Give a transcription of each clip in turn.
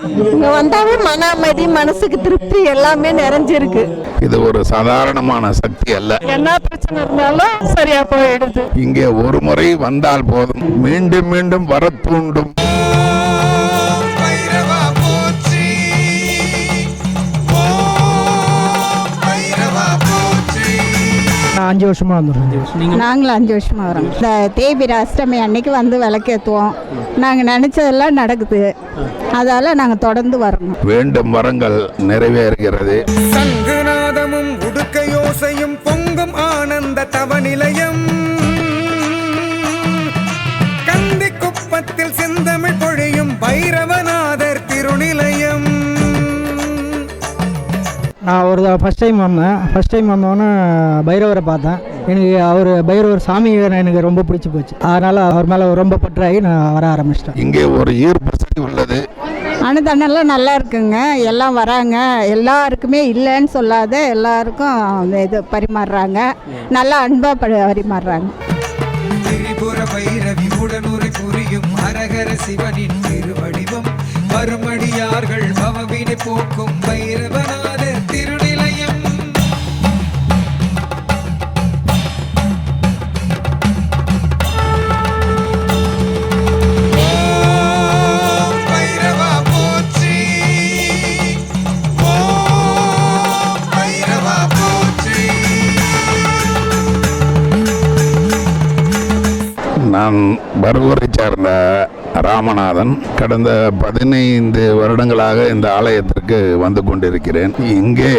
இங்க வந்தாவே மன அமைதி மனசுக்கு திருப்தி எல்லாமே நிறைஞ்சிருக்கு. இது ஒரு சாதாரணமான சக்தி அல்ல. என்ன பிரச்சனை இருந்தாலும் சரியா போயிடுது. இங்கே ஒரு முறை வந்தால் போதும். மீண்டும் மீண்டும் வர தூண்டும். அஞ்சு வருஷமா வந்துடுறேன் அஞ்சு வருஷம் நீங்கள் நாங்களும் அஞ்சு வருஷமாக வரோம். இந்த தேய்பிர அஷ்டமி அன்னைக்கு வந்து விளக்கேற்றுவோம் நாங்கள் நினச்சதெல்லாம் நடக்குது. அதால் நாங்கள் தொடர்ந்து வரணும். வேண்டும் வரங்கள் நிறைவேறுகிறது. சங்குநாதமும் உடுக்க யோசையும் பொங்கும் ஆனந்த தவநிலையம் நான் ஒரு ஃபஸ்ட் டைம் வந்தேன். ஃபஸ்ட் டைம் வந்தோன்னே பைரவரை பார்த்தேன். எனக்கு அவர் பைரவர் சாமி எனக்கு ரொம்ப பிடிச்சி போச்சு. அதனால் அவர் மேலே ரொம்ப பற்றாகி நான் வர ஆரம்பிச்சிட்டேன். இங்கே ஒரு ஈர்ப்பு சக்தி உள்ளது. அனுதானம்லாம் நல்லா இருக்குங்க. எல்லாம் வராங்க. எல்லாருக்குமே இல்லைன்னு சொல்லாத எல்லாருக்கும் அந்த இது பரிமாறுறாங்க. நல்லா அன்பாக பரிமாறுறாங்க. திரிபுர பைரவி உடனுரை புரியும் ஹரஹர சிவனின் திருவடிவம். மறுமடியார்கள் பவவினை போக்கும் பைரவநாதர் நான் பர்கூரை சார்ந்த ராமநாதன் கடந்த பதினைந்து வருடங்களாக இந்த ஆலயத்திற்கு வந்து கொண்டிருக்கிறேன். இங்கே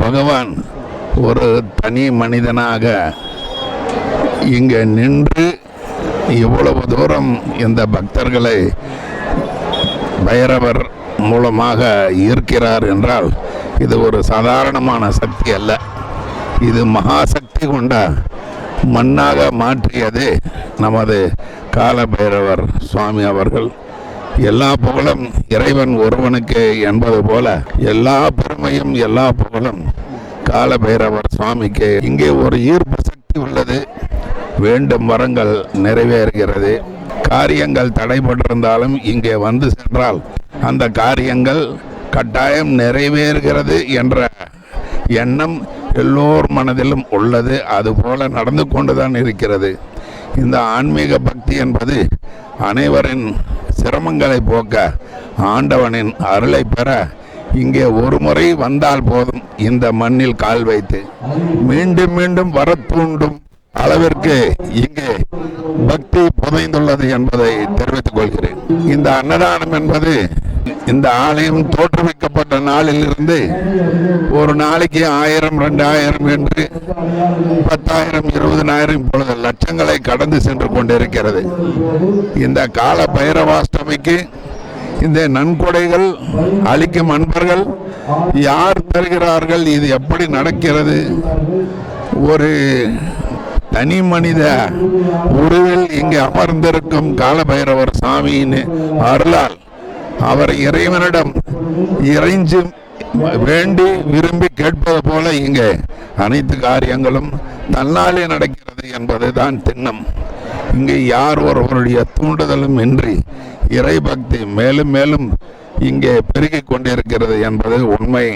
பகவான் ஒரு தனி மனிதனாக இங்கே நின்று இவ்வளவு தூரம் இந்த பக்தர்களை பைரவர் மூலமாக ஈர்க்கிறார் என்றால் இது ஒரு சாதாரணமான சக்தி அல்ல. இது மகாசக்தி கொண்ட மண்ணாக மாற்றியது நமது கால பைரவர் சுவாமி அவர்கள். எல்லா புகழும் இறைவன் ஒருவனுக்கு என்பது போல எல்லா பெருமையும் எல்லா புகழும் காலபைரவர் சுவாமிக்கு. இங்கே ஒரு ஈர்ப்பு சக்தி உள்ளது. வேண்டும் வரங்கள் நிறைவேறுகிறது. காரியங்கள் தடைபட்டிருந்தாலும் இங்கே வந்து சென்றால் அந்த காரியங்கள் கட்டாயம் நிறைவேறுகிறது என்ற எண்ணம் எல்லோர் மனதிலும் உள்ளது. அதுபோல நடந்து கொண்டுதான் இருக்கிறது. இந்த ஆன்மீக பக்தி என்பது அனைவரின் சிரமங்களை போக்க ஆண்டவனின் அருளை பெற இங்கே ஒரு முறை வந்தால் போதும் இந்த மண்ணில் கால் வைத்து. மீண்டும் மீண்டும் வர தூண்டும் அளவிற்கு இங்கே பக்தி புதைந்துள்ளது என்பதை தெரிவித்துக் கொள்கிறேன். இந்த அன்னதானம் என்பது இந்த ஆலயம் தோற்றுவிக்கப்பட்ட நாளிலிருந்து ஒரு நாளைக்கு ஆயிரம் ரெண்டாயிரம் என்று பத்தாயிரம் இருபதனாயிரம் இப்பொழுது லட்சங்களை கடந்து சென்று கொண்டிருக்கிறது. இந்த கால பைரவாஷ்டமிக்கு இந்த நன்கொடைகள் அளிக்கும் அன்பர்கள் யார் தருகிறார்கள் இது எப்படி நடக்கிறது? ஒரு தனி மனித உருவில் இங்கு அமர்ந்திருக்கும் காலபைரவர் சாமியின் அருளால் அவர் இறைவனிடம் இறைஞ்சு வேண்டி விரும்பி கேட்பது போல இங்கே அனைத்து காரியங்களும் தன்னாலே நடக்கிறது என்பது தான் திண்ணம். இங்கே யார் ஒருவருடைய தூண்டுதலும் இன்றி இறை பக்தி மேலும் மேலும் இங்கே பெருகிக் கொண்டிருக்கிறது என்பது உண்மை.